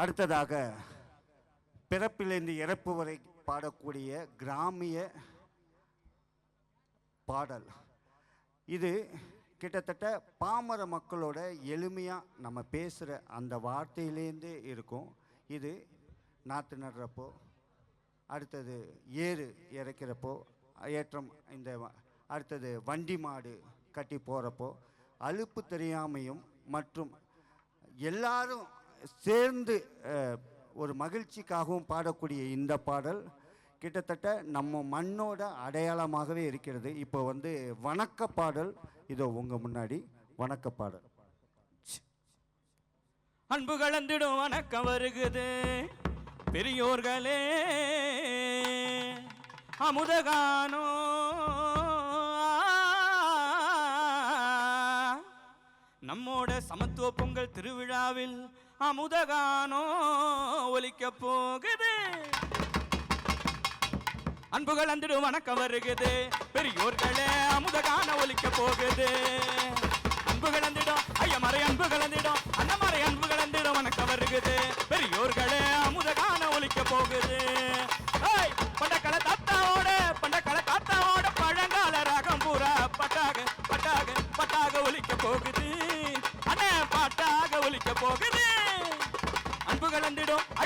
அடுத்ததாக பிறப்பிலிருந்து இறப்பு வரை பாடக்கூடிய கிராமிய பாடல். இது கிட்டத்தட்ட பாமர மக்களோட எளிமையாக நம்ம பேசுகிற அந்த வார்த்தையிலேருந்தே இருக்கும். இது நாற்று நடுறப்போ அடுத்தது ஏறு இறைக்கிறப்போ ஏற்றம் இந்த அடுத்தது வண்டி மாடு கட்டி போகிறப்போ அலுப்பு தெரியாமையும் மற்றும் எல்லாரும் சேர்ந்து ஒரு மகிழ்ச்சிக்காகவும் பாடக்கூடிய இந்த பாடல் கிட்டத்தட்ட நம்ம மண்ணோட அடையாளமாகவே இருக்கிறது. இப்போ வந்து வணக்க பாடல். இதோ உங்கள் முன்னாடி வணக்க பாடல். அன்பு கலந்துடும் வணக்கம் வருகுது. பெரியோர்களே அமுதகானோ நம்மோட சமத்துவ பொங்கல் திருவிழாவில் அமுதகானோ ஒலிக்க போகுது. அன்புகள் அந்திடும் வணக்கம் வருகுது. பெரியோர்களே அமுதகான ஒலிக்க போகுது. அன்புகள் அந்திடும் ஐயா மறை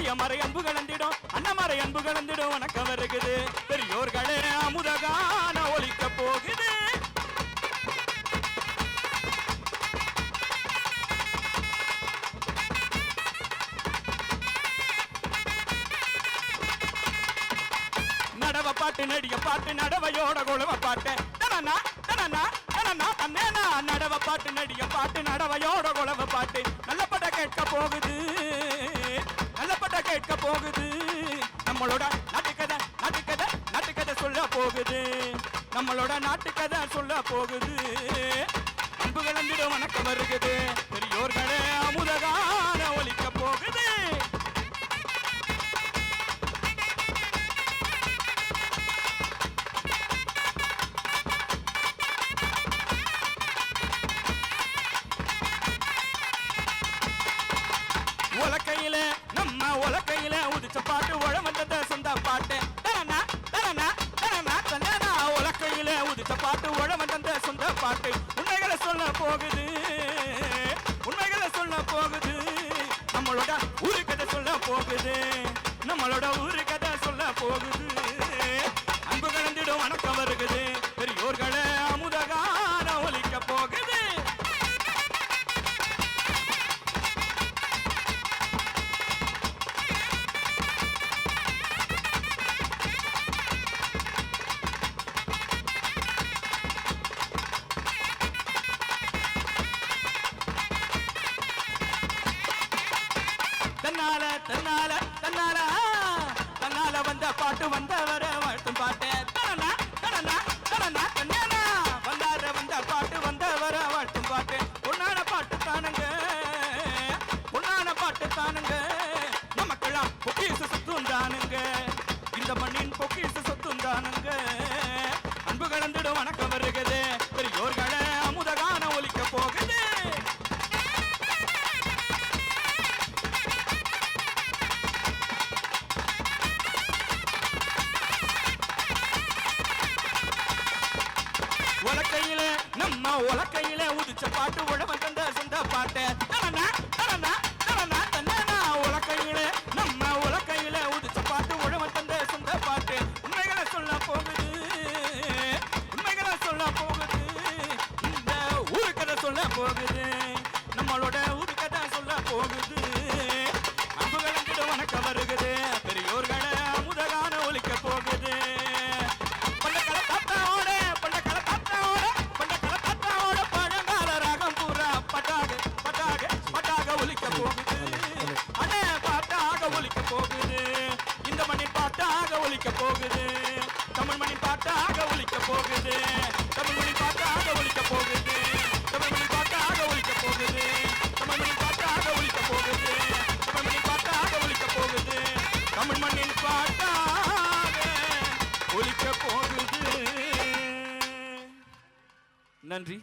ஐயமறை அன்பு கலந்திடும் அண்ணமறை அன்பு கலந்திடும் வணக்கம் வருகுது. பெரியோர்களே அமுதகான ஒலிக்க போகுது. நடவ பாட்டு நடிக பாட்டு நடவையோட குழவ பாட்டு. தனனா தனனா தனனா தன்னேனா. நடவ பாட்டு நடிக பாட்டு நடவையோட குழவ பாட்டு. நல்ல பட கேட்க போகுது. கேட்க போகுது நம்மளோட நாட்டுக்கதை நாட்டுக்கதை நாட்டுக்கதை சொல்ல போகுது நம்மளோட நாட்டுக்கதை சொல்ல போகுது அன்பு கலந்திட வணக்கம் வருகுது உலக்கையில நம்ம உலக்கையில உதிச்ச பாட்டு உழவந்தத சொந்த பாட்டு. தரனா தரனா தரனா தரனா. உலக்கையில உதிச்ச பாட்டு உழவந்தத சொந்த பாட்டு. உண்மைகளை சொல்ல போகுது உண்மைகளை சொல்ல போகுது. நம்மளோட ஊரு கதை சொல்ல போகுது நம்மளோட ஊரு கதை சொல்ல போகுது. தன்னால தன்னால? தன்னால வந்த பாட்டு வந்தவர வாழ்த்தும் பாட்டு. தரனா தரனா தரனா தன்னானா வந்தார வந்த பாட்டு வந்தவர வாழ்த்தும் பாட்டு. உன்னான பாட்டு தானுங்க. உன்னான பாட்டு தானுங்க. நமக்கெல்லாம் பொக்கிசு சொத்தும் தானுங்க. இந்த மண்ணின் பொக்கிசு சொத்தும் தானுங்க. அன்பு கலந்துடும் வணக்கம் நம்ம உலக்கையில உதிச்ச பாட்டு உழவன் தந்த சொந்த பாட்டு. தனனா உலக்கையில நம்ம உலக்கையில உதிச்ச பாட்டு உழவன் தந்த சொந்த பாட்டு. உண்மைகளை சொல்ல போகுது உண்மைகளை சொல்ல போகுது இந்த ஊரு கதை சொல்ல போகுது நம்மளோட ஊரு சொல்ல போகுது. பாட்டாக ஒலிக்க போகுது. தமிழ் மணி பாட்டாக ஒலிக்க போகுது. தமிழ் மணி பாட்டாக ஒலிக்க போகுது. தமிழ் மணி பாட்டாக ஒலிக்க போகுது. தமிழ் மணி பாட்டாக ஒலிக்க போகுது. தமிழ் மணி பாட்டாக ஒலிக்க போகுது. தமிழ் மண்ணின் பாட்டாக ஒலிக்க போகுது. நன்றி.